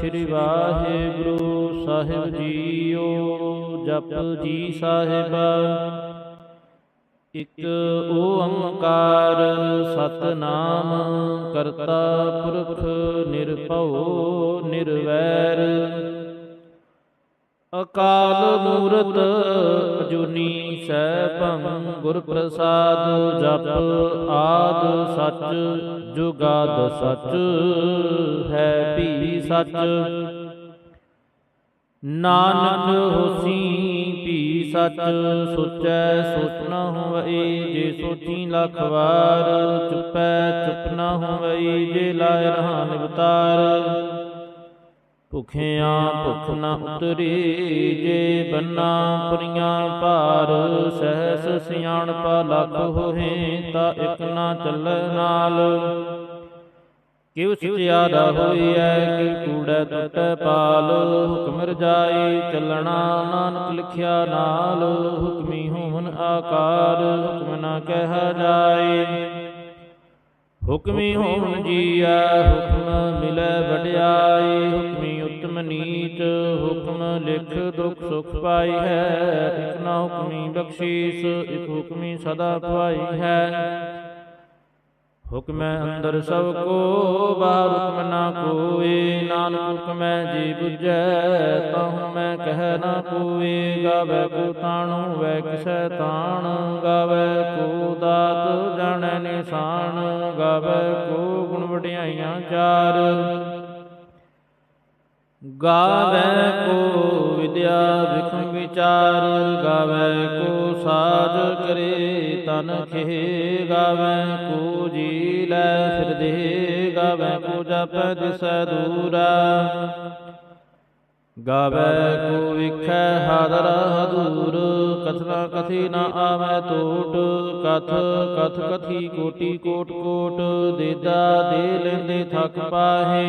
ਸ੍ਰੀ ਵਾਹਿਗੁਰੂ ਸਾਹਿਬ JIO ਜਪ ਜੀ ਸਾਹਿਬ। ਇਕ ਓੰਕਾਰ ਸਤਨਾਮ ਕਰਤਾ ਪੁਰਖ ਨਿਰਭਉ ਨਿਰਵੈਰ। ਅਕਾਲ ਮੂਰਤ ਅਜੂਨੀ ਸੈਭੰ ਗੁਰ ਪ੍ਰਸਾਦ ਜਪ ਆਦ ਸਚ ਜੁਗਾਦ ਸਚ ਹੈ ਵੀ ਸਚ ਨਾਨਕ ਹੋਸੀ ਵੀ ਸਚ ਸੋਚੈ ਸੋਚ ਨ ਹੋਵਈ ਜੇ ਸੋਚੀ ਲੱਖ ਵਾਰ ਚੁੱਪੈ ਚੁੱਪ ਨ ਹੋਵਈ ਜੇ ਲਾਇ ਰਹਾ ਨਿਵਤਾਰ ਭੁਖਿਆਂ ਭੁਖ ਨ ਉਤਰੀ, ਜੇ ਬੰਨਾ ਪੁਰੀਆਂ ਭਾਰ, ਸਹਿਸ ਸਿਆਣਪਾ ਲੱਖ ਹੋਏ ਤਾਂ ਇਕ ਨਾ ਚੱਲੈ ਨਾਲ। ਕਿਉ ਸਚਿਆਰਾ ਹੋਈਐ ਕਿ ਕੂੜੈ ਟੁੱਟੈ ਪਾਲ, ਹੁਕਮ ਰਜਾਈ ਚੱਲਣਾ ਨਾਨਕ ਲਿਖਿਆ ਨਾਲ, ਹੁਕਮੀ ਹੋਵਨ ਆਕਾਰ, ਹੁਕਮ ਨਾ ਕਹਿ ਜਾਏ। ਹੁਕਮੀ ਹੋਵਨ ਜੀਐ, ਹੁਕਮ ਮਿਲੈ ਵਡਿਆਈ, ਹੁਕਮੀ ਨੀਚ ਹੁਕਮ ਲਿਖ ਦੁਖ ਸੁਖ ਪਾਈ ਹੈ, ਇਕ ਨਾ ਹੁਕਮੀ ਬਖਸ਼ੀਸ, ਇਕ ਹੁਕਮੀ ਸਦਾ ਪਾਈ ਹੈ। ਹੁਕਮੈ ਅੰਦਰ ਸਭ ਕੋ, ਬਾਹਰ ਹੁਕਮ ਨਾ ਕੋਏ ਨਾਨਕ ਹੁਕਮੈ ਜੀ 부ਜੈ ਤਹੁ ਮੈਂ ਕਹਿ ਨਾ ਕੋਏ ਗਾਵੇ ਕੋ ਤਾਣੂ, ਵੈ ਕਿਸੈ ਤਾਣ, ਗਾਵੇ ਕੋ ਦਾਤ, ਜਾਣੈ ਨਿਸ਼ਾਨ, ਗਾਵੇ ਕੋ ਗੁਣ ਵਡਿਆਈਆਂ ਚਾਰ। ਗਾਵੇ ਕੋ ਵਿਦਿਆ ਵਿਖਮ ਵਿਚਾਰ, ਗਾਵੇ ਕੋ ਸਾਜ ਕਰੇ ਤਨ ਖੇ, ਗਾਵੇ ਕੋ ਜੀ ਲੈ ਫਿਰ ਦੇ, ਗਾਵੇ ਕੋ ਜਪ ਦਿਸੈ ਦੂਰਾ। ਗਾਵੇ ਕੋ ਵਿਖੈ ਹਾਦਰ ਹਦੂਰ ਕਥਨਾ ਕਥੀ ਨਾ ਆਵੇ ਟੋਟ ਕਥ ਕਥ ਕਥੀ ਕੋਟੀ ਕੋਟ ਕੋਟ, ਦੇਦਾ ਦੇ ਲੈਂਦੇ ਥਕ ਪਾਹੇ।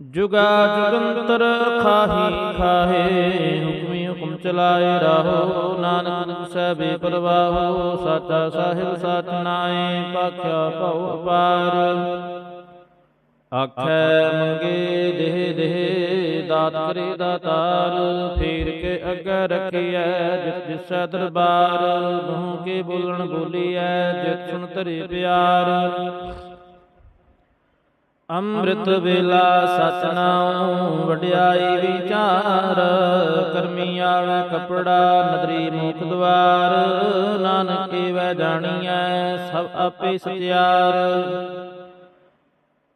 ਜੁਗਾ ਜੁਗੰਤਰ ਖਾਹੀ ਖਾਹੇ, ਹੁਕਮੀ ਹੁਕਮ ਚਲਾਏ ਰਾਹੋ, ਨਾਨਕ ਸਭੇ ਪਰਵਾਹੋ, ਸਾਚਾ ਸਾਹਿਬ ਸਚ ਨਾਏ, ਪਾਖਿਆ ਭਉ ਅਪਾਰ। ਆਖੈ ਮੰਗੇ ਦੇਹ ਦੇਹ, ਦਾਤ ਕਰੇ ਦਾਤਾਰ, ਫੇਰ ਕੇ ਅੱਗੇ ਰਖਿਐ ਜਿਸ ਜਿਸੈ ਦਰਬਾਰ ਬਹੁ ਕੇ ਬੋਲਣ ਬੋਲੀਐ ਜਿਤ ਸੁਣ ਧਰੇ ਪਿਆਰ। ਅੰਮ੍ਰਿਤ ਵੇਲਾ ਸਚ ਵਡਿਆਈ ਵਿਚਾਰ ਕਰਮੀ ਆਵੇ ਕਪੜਾ, ਨਦਰੀ ਮੁਖ ਦਵਾਰ, ਨਾਨਕ ਏਵੈ ਜਾਣੀਐ, ਸਭ ਆਪੇ ਸਤਿਆਰ।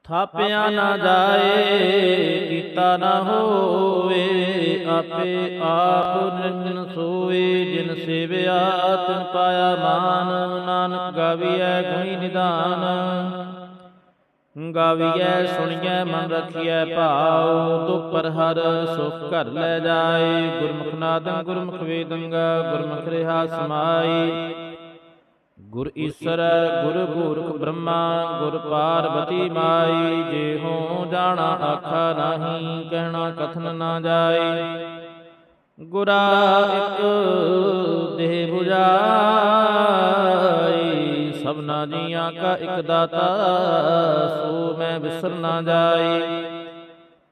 ਥਾਪਿਆ ਨਾ ਜਾਏ, ਕੀਤਾ ਨਾ ਹੋਵੇ, ਆਪੇ ਆਪ ਨਿਰੰਜਨ ਸੋਏ ਜਿਨ ਸੇਵਿਆ, ਤਿਨ ਪਾਇਆ ਮਾਨ, ਨਾਨਕ ਗਾਵੀਐ ਗੁਣੀ ਨਿਦਾਨ। ਗਾਵੀਐ ਸੁਣੀਐ ਮਨ ਰਖੀਐ ਭਾਉ ਤੋ ਪਰ ਹਰ ਸੁਖ ਘਰ ਲੈ ਜਾਏ। ਗੁਰਮੁਖ ਨਾਦੰ ਗੁਰਮੁਖ ਵੇਦੰਗਾ ਗੁਰਮੁਖ ਰਹਾ ਸਮਾਈ। ਗੁਰ ਈਸਰ ਗੁਰ ਗੋਰਖ ਬ੍ਰਹਮਾ ਗੁਰ ਪਾਰਬਤੀ ਮਾਈ। ਜੇ ਹੋ ਜਾਣਾ ਆਖਾ ਨਹੀਂ ਕਹਿਣਾ ਕਥਨ ਨਾ ਜਾਏ ਗੁਰਾ ਇਕ ਦੇਹ 부ਜਾਈ ਸਭਨਾ ਜੀਆਂ ਕਾ ਇਕ ਦਾਤਾ, ਸੋ ਮੈਂ ਵਿਸਰ ਨਾ ਜਾਏ।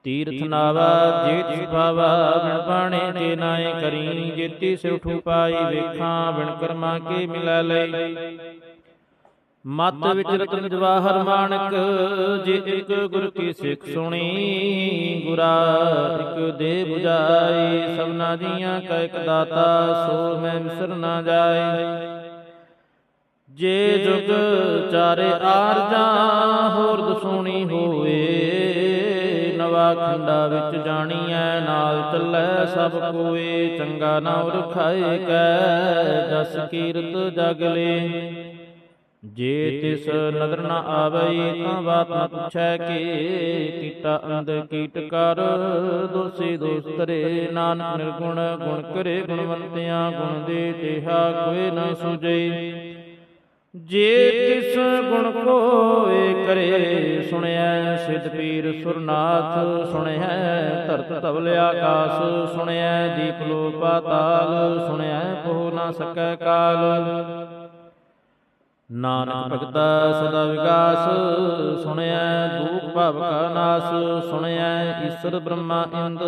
ਤੀਰਥ ਨਾਵਾ ਜੀਤ ਸੁਭਾਵਾ, ਬਿਨ ਪਾਣੇ ਕੇ ਨਾਏ ਕਰੀ, ਜੇਤੀ ਸੇ ਉਠੂ ਪਾਈ ਵੇਖਾਂ, ਬਿਨ ਕਰਮਾ ਕੇ ਮਿਲੈ ਲਈ ਮਤ ਵਿੱਚ ਰਤਨ ਜਵਾਹਰ ਮਾਨਕ, ਜੇ ਇੱਕ ਗੁਰ ਕੀ ਸਿੱਖ ਸੁਣੀ, ਗੁਰਾ ਇੱਕ ਦੇ 부ਜਾਈ ਸਭਨਾ ਜੀਆਂ ਕਾ ਇੱਕ ਦਾਤਾ, ਸੋ ਮੈਂ ਵਿਸਰ ਨਾ ਜਾਏ। ਜੇ ਜੁਗ ਚਾਰੇ ਆਰਜਾਂ ਹੋਰ ਦਸੂਣੀ ਹੋਏ ਨਵਾ ਖੰਡਾ ਵਿੱਚ ਜਾਣੀਐ, ਨਾਲ ਚੱਲੈ ਸਭ ਕੋਏ, ਚੰਗਾ ਨਾਮ ਰਖਾਏ ਕੈ ਜਸ ਕੀਰਤ ਜਗ ਜੇ ਤਿਸ ਨਦਰ ਨਾ ਆਵਈ ਤਾਂ ਬਾਤ ਨ ਪੁੱਛੈ ਕਿ, ਕੀਟਾ ਅੰਧ ਕੀਟ ਕਰ, ਦੋਸੀ ਦੋਸਤਰੇ ਨਾਨਕ ਨਿਰਗੁਣ, ਗੁਣ ਕਰੇ ਗੁਣਵੰਤਿਆਂ, ਗੁਣ ਦੇ ਤੇਹਾ ਕੋਈ ਨਾ ਸੁਜਈ ਜੇ ਤਿਸ ਗੁਣ ਕੋਏ ਕਰੇ ਸੁਣਿਆ ਸਿਧ ਪੀਰ ਸੁਰਨਾਥ ਸੁਣਿਆ ਧਰਤ ਧਵਲ ਆਕਾਸ ਸੁਣਿਆ ਦੀਪ ਲੋ ਪਾਤਾਲ ਸੁਣਿਆ ਪੋ ਨਾ ਸਕੈ ਕਾਲ। ਨਾਨਕ ਭਗਤਾ ਸਦਾ ਵਿਗਾਸ ਸੁਣਿਆ ਦੁਖ ਭਵ ਕਾ ਨਾਸ ਸੁਣਿਆ ਈਸ਼ਰ ਬ੍ਰਹਮਾ ਇੰਦ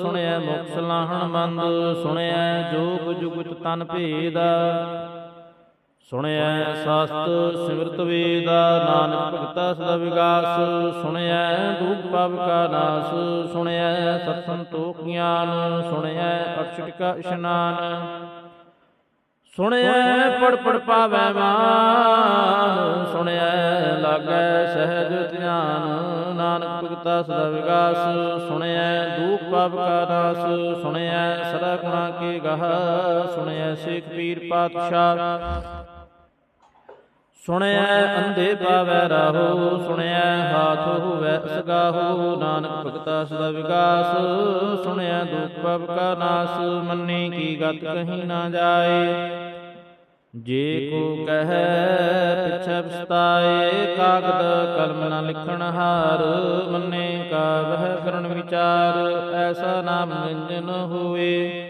ਸੁਣਿਆ ਮੋਕਸ਼ ਲਾਹਣ ਮੰਦ ਸੁਣਿਆ ਜੋਗ ਜੁਗਤ ਤਨ ਭੇਦਾ। ਸੁਣਿਆ ਸ਼ਸਤ ਸਿਮਰਤ ਵੇਦ, ਨਾਨਕ ਭਗਤਾ ਸਦਾ ਵਿਗਾਸ। ਸੁਣਿਆ ਦੁਖ ਪਾਪ ਕਾ ਨਾਸ। ਸੁਣਿਆ ਸਤ ਸੰਤੋਖ ਗਿਆਨ। ਸੁਣਿਆ ਅਕਸ਼ਟ ਕਾ ਇਸ਼ਨਾਨ। ਸੁਣਿਆ ਪੜ ਪੜ ਪਾਵੈ ਮਾਨ। ਸੁਣਿਆ ਲਾਗੈ ਸਹਿਜ ਧਿਆਨ। ਨਾਨਕ ਭਗਤਾ ਸਦਾ ਵਿਗਾਸ। ਸੁਣਿਆ ਦੁਖ ਪਾਪ ਕਾ ਨਾਸ। ਸੁਣਿਆ ਸਦਾ ਗੁਣਾ ਕੇ ਗਹ। ਸੁਣਿਆ ਸੇਖ ਪੀਰ ਪਾਤਸ਼ਾਹ। ਸੁਣਿਆ ਅੰਧੇ ਪਾਵੈ ਰਾਹੋ ਸੁਣਿਆ ਹਾਥ ਹੋਵੈ ਅਸਗਾਹੋ ਨਾਨਕ ਭਗਤਾ ਸਦਾ ਵਿਗਾਸ ਸੁਣਿਆ ਦੁਖ ਪਾਪ ਕਾ ਨਾਸ ਮੰਨੇ ਕੀ ਗਤ ਕਹੀ ਨਾ ਜਾਏ। ਜੇ ਕੋ ਕਹੈ ਪਿਛੈ ਪਛਤਾਏ ਕਾਗਦ ਕਲਮ ਨ ਲਿਖਣ ਹਾਰ ਮੰਨੇ ਕਾ ਵਹਿ ਕਰਨ ਵਿਚਾਰ ਐਸਾ ਨਾਮ ਨਿੰਜਨ ਹੋਏ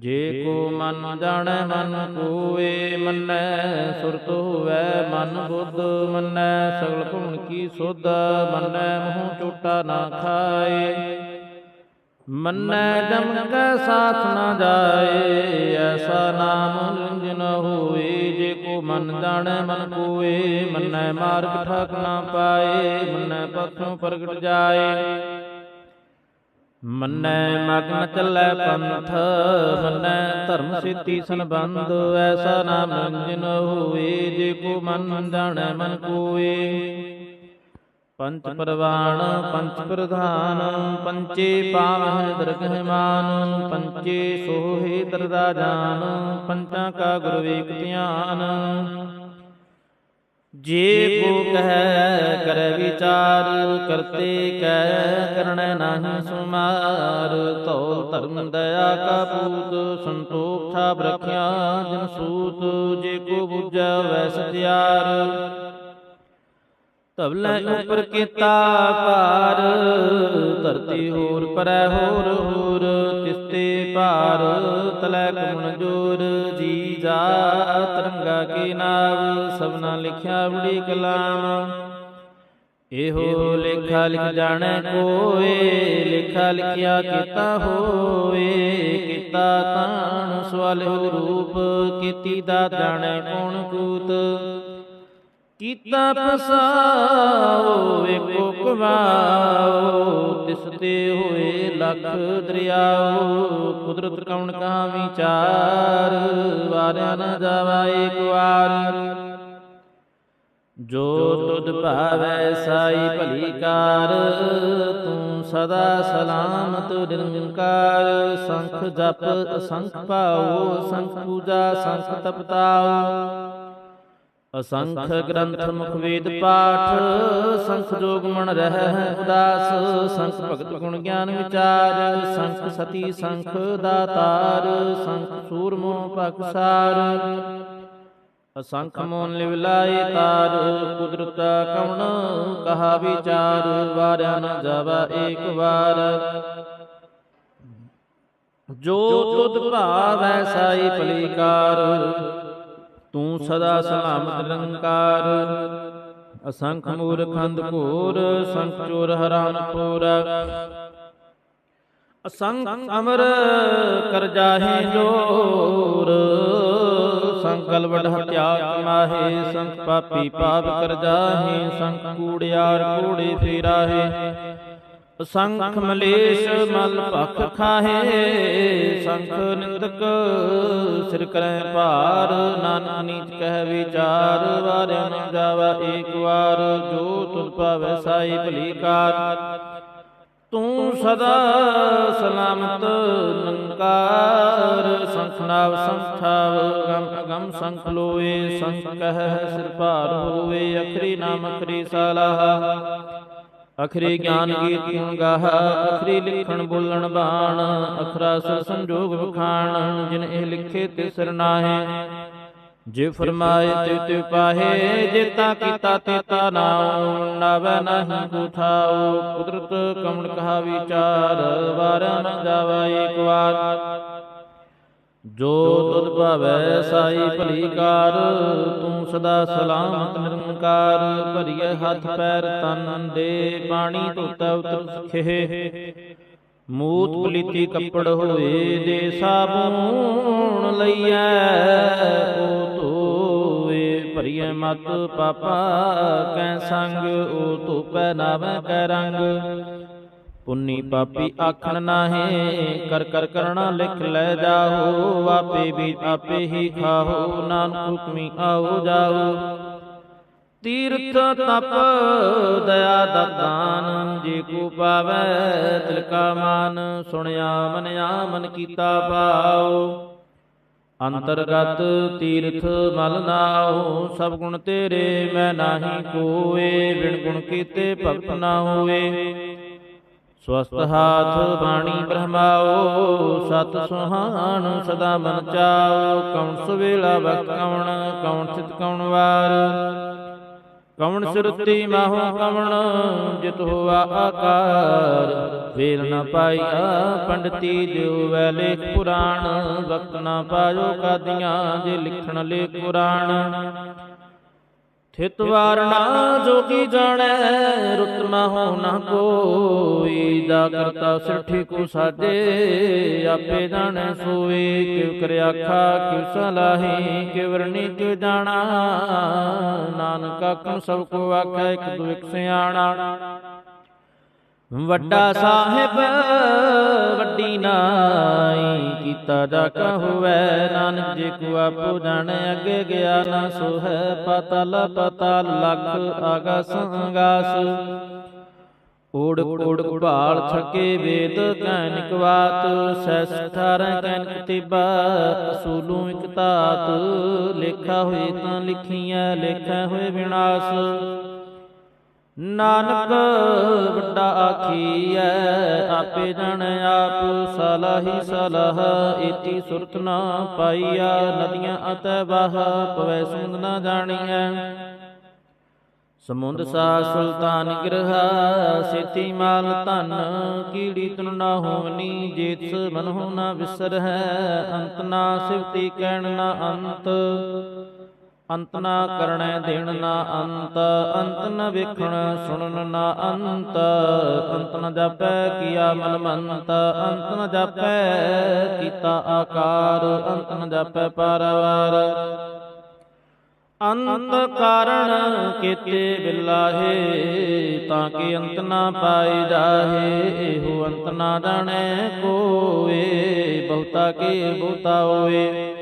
ਜੇ ਕੋ ਮਨ ਜਾਣੈ ਮਨ ਕੋਏ ਮੰਨੈ ਸੁਰਤ ਹੋਵੈ ਮਨ ਬੁੱਧ ਮੰਨੈ, ਸਗਲ ਭੁਣ ਕੀ ਸੁਧ ਮੰਨੈ, ਮੂੰਹ ਝੂਟਾ ਨਾ ਖਾਏ। ਮੰਨੈ ਜਮ ਕੈ ਸਾਥ ਨਾ ਜਾਏ, ਐਸਾ ਨਾਮ ਨਿਰੰਜਨ ਹੋਏ। ਜੇ ਕੋ ਮਨ ਜਾਣੈ ਮਨ ਕੋਏ, ਮੰਨੈ ਮਾਰਗ ਠਾਕ ਨਾ ਪਾਏ, ਮੰਨੈ ਪਥੋਂ ਪ੍ਰਗਟ ਜਾਏ। ਮੰਨੈ ਮਗਨ ਚੱਲੈ ਪੰਥ, ਮੰਨੈ ਧਰਮ ਸਿੱਧੀ ਸੰਬੰਧ, ਐਸਾ ਨਾਮ ਨਿਰੰਜਨ ਹੋਏ ਜੇ ਕੋ ਮਨ ਜਾਣੈ ਮਨ ਕੋਏ। ਪੰਚ ਪ੍ਰਵਾਣ, ਪੰਚ ਪ੍ਰਧਾਨ, ਪੰਚੇ ਪਾਵਹਿ ਦਰਗਹਿ ਮਾਨ, ਪੰਚੇ ਸੋਹੇ ਦਰਦਾ ਜਾਨ, ਪੰਚਾਂ ਕਾ ਗੁਰ ਵੇਖ ਧਿਆਨ। ਜੇ ਕੋ ਕਹੈ ਕਰੈ ਵਿਚਾਰ, ਕਰਤੇ ਕੈ ਕਰਣੈ ਨਾਹੀ ਸੁਮਾਰ। ਧੌਲ ਧਰਮ ਦਇਆ ਕਾ ਪੂਤ, ਸੰਤੋਖ ਠਾਪ ਰਖਿਆ ਜਨ ਸੂਤ। ਜੇ ਕੋ ਬੁਝੈ ਵੈ ਸਤਿਆਰ ਤਵਲੇ ਉਪਰ ਕੀਤਾ ਪਾਰ ਧਰਤੀ ਹੋਰ ਪਰੈ ਹੋਰ ਹੋਰ। ਤਿਸਤੇ ਭਾਰ, ਤਲੈ ਕਮਨ ਜੋਰ, ਜੀ ਜਾ ਤਰੰਗਾ ਕੀ ਨਾਵ ਸਭਨਾ ਲਿਖਿਆ ਬੜੀ ਕਲਾਮ। ਇਹੋ ਲੇਖਾ ਲਿਖ ਜਾਣੈ ਕੋਏ, ਲੇਖਾ ਲਿਖਿਆ ਕੀਤਾ ਹੋਏ ਕੀਤਾ ਤਾਣ ਸਵਾਲਿਓ ਰੂਪ, ਕੀਤੀ ਦਾ ਜਾਣੈ ਕੌਣ ਕੂਤ। ਕੀਤਾ ਪਸਾਓ ਏਕੋ ਕਵਾਓ ਤਿਸ ਤੇ ਹੋਏ ਲੱਖ ਦਰਿਆਓ। ਕੁਦਰਤ ਕੌਣ ਕਾ ਵਿਚਾਰ ਵਾਰਿਆ ਨ ਜਾਵਾ ਏਕ ਵਾਰ। ਜੋ ਤੁਧ ਭਾਵੈ ਸਾਈ ਭਲੀ ਕਾਰ, ਤੂੰ ਸਦਾ ਸਲਾਮਤ ਨਿਰੰਕਾਰ। ਸੰਖ ਜਪ ਅਸੰਖ ਪਾਓ ਸੰਖ ਪੂਜਾ, ਸੰਖ ਤਪਤਾਓ ਅਸੰਖ ਗ੍ਰੰਥ ਮੁਖ ਵੇਦ ਪਾਠ, ਸੰਖ ਜੋਗ ਮਨ ਰਹਿ ਉਦਾਸ, ਸੰਖ ਭਗਤ ਗੁਣ ਗਿਆਨ ਵਿਚਾਰ, ਸੰਖ ਸਤੀ ਸੰਖ ਦਾਤਾਰ, ਸੰਖ ਸੂਰਮੋ ਪਕਸਾਰ ਅਸੰਖ ਮੋਨ ਲਿਵ ਲਾਏ ਤਾਰ, ਕੁਦਰਤ ਕਵਣ ਕਹਾ ਵਿਚਾਰ, ਵਾਰਿਆ ਨ ਜਾਵਾ ਏਕ ਵਾਰ। ਜੋ ਤੁਧ ਭਾਵੈ ਸਾਈ ਭਲੀਕਾਰ ਤੂੰ ਸਦਾ ਸਲਾਮਤ ਨਿਰੰਕਾਰ ਅਸੰਖ ਮੂਰਖੰਦ ਘੋਰ, ਸੰਖ ਚੋਰ ਹਰਾਮ ਪੂਰ ਅਸੰਖ ਅਮਰ ਕਰ ਜਾਹੇ ਜੋਰ। ਸੰਕਲ ਵਡ ਹਟਿਆ ਕਮਾਹੇ, ਸੰਖ ਪਾਪੀ ਪਾਪ ਕਰ ਜਾਹੇ, ਸੰਖ ਕੂੜਿਆਰ ਕੂੜੇ ਫੇਰਾਹੇ। ਸੰਖ ਮਲੇਸ਼ ਮਲ ਭਖ ਖਾਹੇ, ਸੰਖ ਨਿੰਦਕ ਸਿਰ ਕਰੈ ਭਾਰ, ਨਾਨਕ ਨੀਚ ਕਹਿ ਵਿਚਾਰ, ਵਾਰਿਆ ਨ ਜਾਵਾ ਏਕ ਵਾਰ, ਜੋ ਤੁਧ ਪਾਵੈ ਸਾਈ ਭਲੀ ਕਾਰ। ਤੂੰ ਸਦਾ ਸਲਾਮਤ ਨੰਕਾਰ ਸੰਖਨਾਵ ਸੰਖਾਵ ਗਮ ਅਗਮ ਸੰਖ ਲੋਏ, ਸੰਖ ਕਹਿ ਸਿਰ ਭਾਰ ਹੋਵੇ, ਅਖਰੀ ਨਾਮ ਅਖਰੀ ਸਾਲਾਹ ਅਖਰੀ ਗਿਆਨ ਗੁਣ ਗਾਹ ਅਖਰੀ ਲਿਖਣ ਬੋਲਣ ਬਾਣ ਅਖਰਾ ਸਰ ਸੰਜੋਗ ਵਖਾਣ ਜਿਨ ਇਹ ਲਿਖੇ ਤੇ ਸਰਨਾਹੇ ਜੇ ਫਰਮਾਏ ਤੇ ਤੇ ਪਾਹੇ ਜੇਤਾ ਕੀਤਾ ਤੇਤਾ ਨਾਉ ਨਵ ਨਹੀਂ। ਕੁਥਾਉ ਕੁਦਰਤ ਕਮਣ ਕਹਾ ਵਿਚਾਰ ਵਾਰ ਨ ਜਾਵਾ ਵਾਰ। ਜੋ ਤੁਧ ਭਾਵੈ ਸਾਈ ਭਲੀ ਕਾਰ, ਤੂੰ ਸਦਾ ਸਲਾਮਤ ਨਿਰੰਕਾਰ ਭਰੀਏ ਹੱਥ ਪੈਰ ਤਨ ਦੇ, ਪਾਣੀ ਧੋਤਾ ਉਤਰ ਸਖੇ। ਮੂਤ ਪਲੀਤੀ ਕੱਪੜ ਹੋਏ ਦੇ ਸਾਬੂਣ ਲਈਐ, ਉਹ ਧੋਏ ਭਰੀਏ ਮਤ ਪਾਪਾ ਕੈ ਸੰਗ, ਉਹ ਧੋਪੈ ਨਾਵੇਂ ਕੈ ਰੰਗ। ਪੁੰਨੀ ਪਾਪੀ ਆਖਣ ਨਾਹੀ, ਕਰ ਕਰ ਕਰਣਾ ਲਿਖ ਲੈ ਜਾਓ, ਆਪੇ ਵੀ ਆਪੇ ਹੀ ਖਾਓ, ਨਾਨਕ ਹੁਕਮੀ ਆਓ ਜਾਓ। ਤੀਰਥ ਤਪ, ਦਇਆ ਦਤਾਨ ਜੇ ਕੋ ਪਾਵੈ ਤਿਲ ਮਾਨ, ਸੁਣਿਆ ਮਨਿਆ ਮਨ ਕੀਤਾ ਭਾਉ। ਅੰਤਰਗਤ ਤੀਰਥ ਮਲ ਨਾਉ, ਸਭ ਗੁਣ ਤੇਰੇ ਮੈਂ ਨਾਹੀ ਕੋਏ, ਬਿਨ ਗੁਣ ਕੀਤੇ ਭਗਤ ਨਾ ਹੋਏ। ਸਵਸਤ ਹਾਥ ਬਾਣੀ ਬ੍ਰਹਮਾਓ ਸਤ ਸੁਹਾਣ ਸਦਾ ਮਨ ਚਾਓ ਕੌਣ ਸੁਵੇਲਾ ਵਕਤ ਕਵਣ ਕੌਣ ਚਿਤ ਕੌਣ ਵਾਰ। ਕਵਣ ਸਿਰਤੀ ਮਾਹੋ ਕਵਣ ਜਿਤ ਹੋਆ ਆਕਾਰ। ਵੇਲ ਨ ਪਾਈਆ ਪੰਡਤੀ ਜੋ ਵੈ ਲੇਖ ਪੁਰਾਣ ਵਕਤ ਨ ਪਾਇਓ ਕਾਦੀਆਂ ਜੇ ਲਿਖਣ ਲੇ ਪੁਰਾਣ। ਥਿਤ ਵਾਰਣਾ ਜੋਗੀ ਜਾਣੈ, ਰੁਤ ਮਹੁ ਨ ਕੋਈ। ਦਾ ਕਰਤਾ ਸਿਰਠੀ ਕੋ ਸਾਜੇ, ਆਪੇ ਜਾਣੈ ਸੋਏ। ਕਿਵ ਕਰਿਆ ਆਖਾ ਕਿਵ ਸਲਾਹੀ ਕਿਵ ਵਰਣੀ ਕਿਵ ਜਾਣਾ। ਨਾਨਕ ਆਖਣ ਸਭ ਕੋ ਆਖੈ, ਇਕ ਦੁ ਸਿਆਣਾ। ਵੱਡਾ ਸਾਹਿਬ, ਵੱਡੀ ਨਾਈ ਕੀਤਾ ਜਾ ਕਹੁਐ ਨਾਨਕ ਜੇ ਕੋ ਆਪੋ ਜਾਣੈ, ਅੱਗੇ ਗਿਆ ਨਾ ਸੋਹੈ, ਪਤਲ ਪਤਲ ਲਖ ਆਗਸ ਅੰਗਾਸ। ਓੜ ਕੋੜ ਭਾਲ ਛਕੇ ਵੇਦ ਕੈਨਿਕ ਬਾਤ ਸੈਸ 18 ਕੈਨਿਕ ਤਿਬਾ, ਅਸੂਲੋਂ ਇਕ ਧਾਤ। ਲੇਖਾ ਹੋਏ ਤਾਂ ਲਿਖੀਆਂ ਲੇਖਾ ਹੋਏ ਵਿਨਾਸ਼। ਨਾਨਕ ਵੱਡਾ ਆਖੀਐ, ਆਪੇ ਜਣ ਆਪ, ਸਲਾਹੀ ਸਲਾਹ ਇਤੀ ਸੁਰਤ ਨਾ ਪਾਈਆ ਨਦੀਆਂ ਅਤੈ ਬਾਹ, ਪਵੈ ਸੁੰਦ ਨਾ ਜਾਣੀਐ। ਸਮੁੰਦ ਸਾ ਸੁਲਤਾਨ ਗ੍ਰਹਾ, ਸੇਤੀ ਮਾਲ ਧਨ, ਕੀੜੀ ਤਨ ਨਾ ਹੋਵਨੀ ਜੇਤ ਮਨਹੁ ਨਾ ਵਿਸਰ ਹੈ ਅੰਤ ਨਾ ਸਿਵਤੀ ਕਹਿਣ ਨਾ ਅੰਤ। ਅੰਤ ਨਾ ਕਰਣੈ ਦੇਣ ਨਾ ਅੰਤ ਅੰਤ ਨ ਵੇਖਣ ਸੁਣਨ ਨਾ ਅੰਤ। ਅੰਤ ਨ ਜਾਪੈ ਕੀਆ ਮਨ ਮੰਤ ਅੰਤ ਨ ਜਾਪੈ ਕੀਤਾ ਆਕਾਰ, ਅੰਤ ਨ ਜਾਪੈ ਪਰਵਾਰ। ਅੰਤ ਕਾਰਣ ਕੀਤੇ ਬਿਲਾਹੇ, ਤਾਂ ਕਿ ਅੰਤ ਨਾ ਪਾਈ ਜਾਹੇ, ਇਹੋ ਅੰਤ ਨਾ ਜਾਣੈ ਕੋਏ, ਬਹੁਤਾ ਕੇ ਬਹੁਤਾ ਹੋਏ।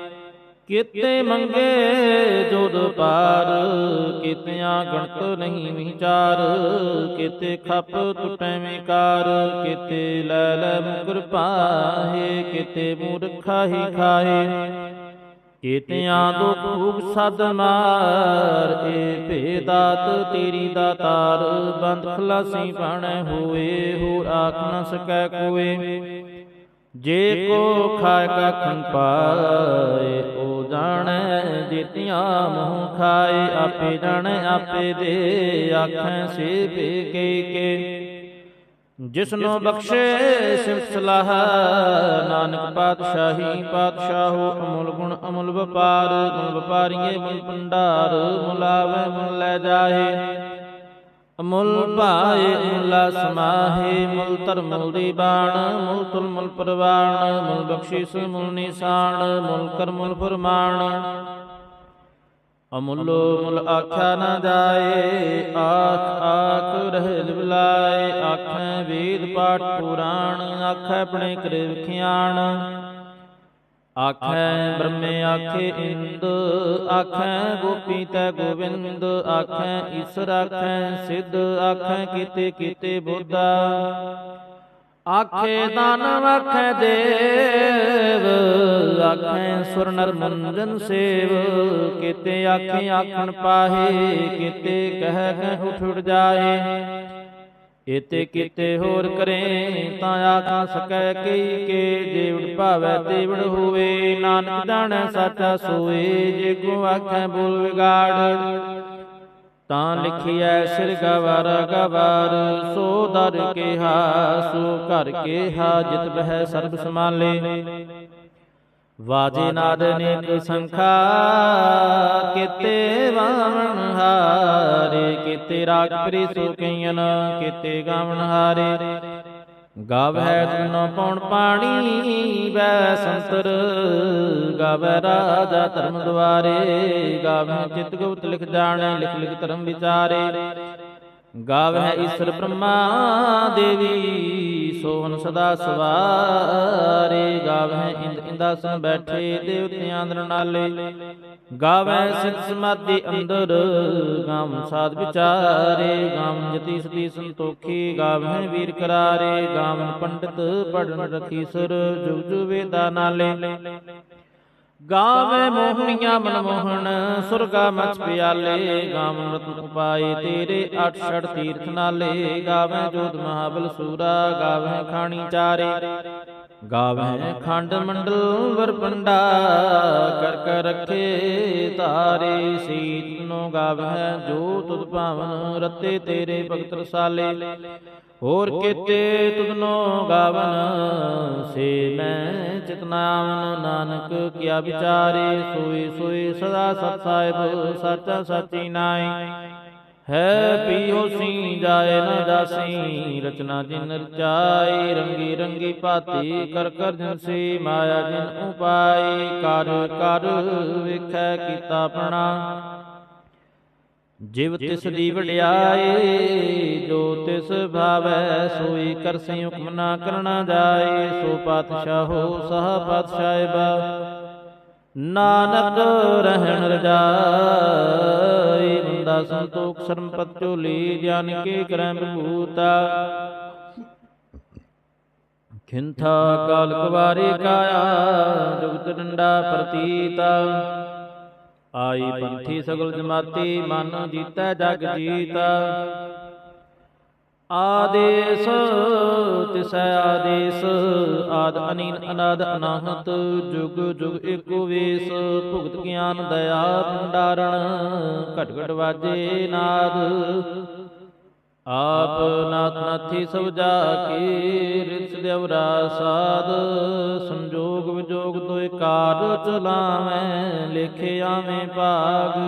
ਕਿਤੇ ਮੰਗੇ ਜੁਦ ਪਾਰ, ਕੀਤਿਆਂ ਗਣਤ ਨਹੀਂ ਵਿਚਾਰ, ਕੀਤੇ ਖੱਪ ਟੁੱਟੈ ਵਿਕਾਰ, ਕੀਤੇ ਲੈ ਲੈ ਮੁਕਰ ਪਾਹੇ, ਕੀਤੇ ਮੂਰਖਾ ਹੀ ਖਾਏ ਕੀਤਿਆਂ ਦੁਖ ਭੂਖ ਸਦ ਮਾਰ, ਏ ਭੇਦਾਤ ਤੇਰੀ ਦਾਤਾਰ ਬੰਦ ਖਲਾਸੀ ਬਾਣੈ ਹੋਏ ਹੋ ਆਖ ਨ ਸਕੈ ਕੋਏ। ਜੇ ਕੋ ਖਾਇ ਕਖਨ ਪਾਏ ਜਾਣੈ ਜਿਤਿਆਂ ਮੂੰਹ ਖਾਏ ਆਪੇ ਜਾਣੈ ਆਪੇ ਦੇ ਆਖੈ ਸੇ ਕੇ ਕੇ। ਜਿਸਨੋ ਬਖਸ਼ੇ ਸਿਫਤ ਸਲਾਹ ਨਾਨਕ ਪਾਤਸ਼ਾਹੀ ਪਾਤਸ਼ਾਹੋ ਅਮੁਲ ਗੁਣ ਅਮੁਲ ਵਪਾਰ ਗੁਣ ਵਪਾਰੀਏ ਮੁਲ ਭੰਡਾਰ ਮੁਲਾਵੇ ਮੁਲ ਲੈ ਜਾਹੇ ਅਮੁੱਲ ਭਾਏ ਮੁੱਲਾ ਸਮਾਹੇ ਮੁੱਲ ਧਰਮ ਮੁੱਲ ਦੀ ਬਾਣ ਮੁੱਲ ਤੁਲ ਮੁੱਲ ਪ੍ਰਵਾਣ ਮੁੱਲ ਬਖਸ਼ਿਸ਼ ਮੁੱਲ ਨਿਸ਼ਾਨ ਮੁੱਲ ਕਰ ਮੁੱਲ ਫਰਮਾਨ ਅਮੁੱਲੋ ਮੁੱਲ ਆਖਿਆ ਨਾ ਜਾਏ ਆਖ ਆਖ ਰਹਿ ਲਿਵਲਾਏ ਆਖੈ ਵੇਦ ਪਾਠ ਪੁਰਾਣ ਆਖੈ ਆਪਣੇ ਕਰੇ ਵਿਖਿਆਣ। ਆਖੈ ਬ੍ਰਹਮੇ ਆਖੇ ਇੰਦ, ਆਖੈ ਗੋਪੀ ਤੈ ਗੋਵਿੰਦ, ਆਖੈ ਈਸ਼ਰ, ਆਖੈ ਸਿੱਧ, ਆਖੈ ਕੀਤੇ ਕੀਤੇ ਬੁੱਧਾ। ਆਖੇ ਦਾਨਵ ਆਖੈ ਦੇਵ, ਆਖੈ ਸੁਰ ਨਰ ਮੰਜਨ ਸੇਵ। ਕੀਤੇ ਆਖੇ ਆਖਣ ਪਾਹੇ, ਕੀਤੇ ਕਹਿ ਕਹਿ ਉਠ ਉਠ ਜਾਏ। ਇਤੇ ਕੀਤੇ ਹੋਰ ਕਰੇ ਤਾਂ ਆਖਾਂ ਸਕੈ ਕਈ ਕੇ ਜੀਵੜ ਭਾਵੈ ਤੇਵੜ ਹੋਵੇ, ਨਾਨਕ ਜਾਣੈ ਸਾਚਾ ਸੋਏ, ਜੇ ਕੋ ਆਖੈ ਬੋਲ ਵਿਗਾੜ। ਤਾਂ ਲਿਖਿਐ ਸਿਰ ਗਵਰ ਗਵਰ, ਸੋ ਦਰ ਕਿਹਾ ਸੋ ਕਰ ਕਿਹਾ ਜਿਤ ਬਹਿ ਸਰਬ ਸਮਾਲੇ ਵਾਜੇ ਨਾਦ ਨੇਕ ਸੰਖਾ, ਕੀਤੇ ਵਾਵਣ ਹਾਰੇ, ਕੀਤੇ ਰਾਗ ਪ੍ਰੀ ਸੋ ਕਈਨ ਗਾਵਣ ਹਾਰੇ। ਗਾਵੈ ਤੁਨੋ ਪਉਣ ਪਾਣੀ ਵੈ ਸੰਤਰ, ਗਾਵੈ ਰਾਜਾ ਧਰਮ ਦੁਆਰੇ, ਗਾਵੈ ਚਿਤ ਗੁਪਤ ਲਿਖ ਜਾਣੈ, ਲਿਖ ਲਿਖ ਧਰਮ ਵਿਚਾਰੇ। ਗਾਵੈ ਈਸ਼ਰ ਬ੍ਰਹਮਾ ਦੇਵੀ ਸੋਹਨ ਸਦਾ ਸਵਾਰੇ। ਗਾਵੈ ਇੰਦ ਇੰਦਾਸਨ ਬੈਠੇ ਦੇਵਤਿਆਂ ਅੰਦਰ ਨਾਲੇ। ਗਾਵੈ ਸਿਧ ਸਮਾਧੀ ਅੰਦਰ ਗਾਮ ਸਾਧ ਵਿਚਾਰੇ। ਗਾਮ ਜਤੀ ਸਤੀ ਸੰਤੋਖੀ ਗਾਵੈ ਵੀਰ ਕਰਾਰੇ। ਗਾਮ ਪੰਡਿਤ ਪੜਨ ਰਖੀ ਸੁਰ ਜੁਗ ਜੁਗ ਵੇਦਾ ਨਾਲੇ। ਗਾਵੇ ਮੋਹਣੀਆਂ ਮਨਮੋਹਣ ਸੁਰਗਾ ਮਚ ਪਿਆਲੇ ਗਾਵਨ ਰਤਨ ਉਪਾਏ ਤੇਰੇ ਅਠ ਛੜ ਤੀਰਥ ਨਾਲੇ ਗਾਵੇ ਜੋਤ ਮਹਾਬਲ ਸੂਰਾ ਗਾਵੇ ਖਾਣੀ ਚਾਰੇ। ਗਾਵੇ ਖੰਡ ਮੰਡਲ ਵਰਪੰਡਾ ਕਰ ਕਰ ਰੱਖੇ ਤਾਰੇ। ਸੀਤ ਨੂੰ ਗਾਵੇ ਜੋ ਤੁਧ ਭਾਵਨ ਰਤੇ ਤੇਰੇ ਭਗਤ ਰਸਾਲੇ। ਹੋਰ ਕੀਤੇ ਤੁਧਨੋ ਗਾਵਨ, ਸੇ ਮੈਂ ਚਿਤਨਾਵਨ ਨਾਨਕ, ਕਿਆ ਵਿਚਾਰੇ ਸੋਈ ਸੋਈ ਸਦਾ ਸਤ ਸਾਹਿਬ, ਸੱਚਾ ਸਾਚੀ ਨਾਈ ਹੈ ਪੀਓ ਸੀ ਜਾਏ ਨ ਜਾਸੀ, ਰਚਨਾ ਜਿਨ ਰਚਾਈ ਰੰਗੀ ਰੰਗੀ ਭਾਤੀ ਕਰ ਕਰ ਜਿਨ ਮਾਇਆ ਜਿਨ ਉਪਾਈ ਕਰ ਕਰ ਵੇਖੈ ਕੀਤਾ ਪਣਾ ਜਿਵ ਤਿਸ ਦੀ ਵਡਿਆਈ ਜੋ ਤਿਸ ਭਾਵੈ ਸੋਈ ਕਰਸੀ ਹੁਕਮ ਨਾ ਕਰਨਾ ਜਾਏ ਸੋ ਪਾਤਸ਼ਾਹੋ ਸਹ ਪਾਤਸ਼ਾਹਿਬ। ਨਾਨਕ ਰਹਿਣ ਰਜਾਈ ਬੰਦਾ ਸੰਤੋਖ ਸ਼ਰਮ ਪਤ ਝੋਲੀ ਗਿਆਨ ਕੇ ਕਰੈ ਪ੍ਰਭੂਤਾ ਖਿੰਥਾ ਕਾਲ ਕੁਵਾਰੀ ਕਾਇਆ ਜੁਗਤ ਡੰਡਾ ਪ੍ਰਤੀਤਾ। ਆਈ ਪੰਥੀ ਸਗਲ ਜਮਾਤੀ ਮਨ ਜੀਤੈ ਜਗ ਜੀਤਾ। ਆਦੇਸ ਤਿਸੈ ਆਦੇਸ ਆਦ ਅਨੀਨ ਅਨਾਦ ਅਨਾਹਤ ਜੁਗ ਜੁਗ ਏਕੋ ਵੇਸ। ਭੁਗਤ ਗਿਆਨ ਦਇਆ ਭੰਡਾਰਣ ਘਟ ਘਟ ਵਾਜੇ ਨਾਦ। ਆਪ ਨਾਥ ਨਾਥੀ ਸਭ ਜਾ ਕੀ ਰਿਤ ਦੇਵਰਾ ਸਾਧ, ਸੰਜੋਗ ਵਿਜੋਗ ਦੋਇ ਕਾਰ ਚਲਾਵੇਂ, ਲਿਖਿ ਆਵੇਂ ਭਾਗ।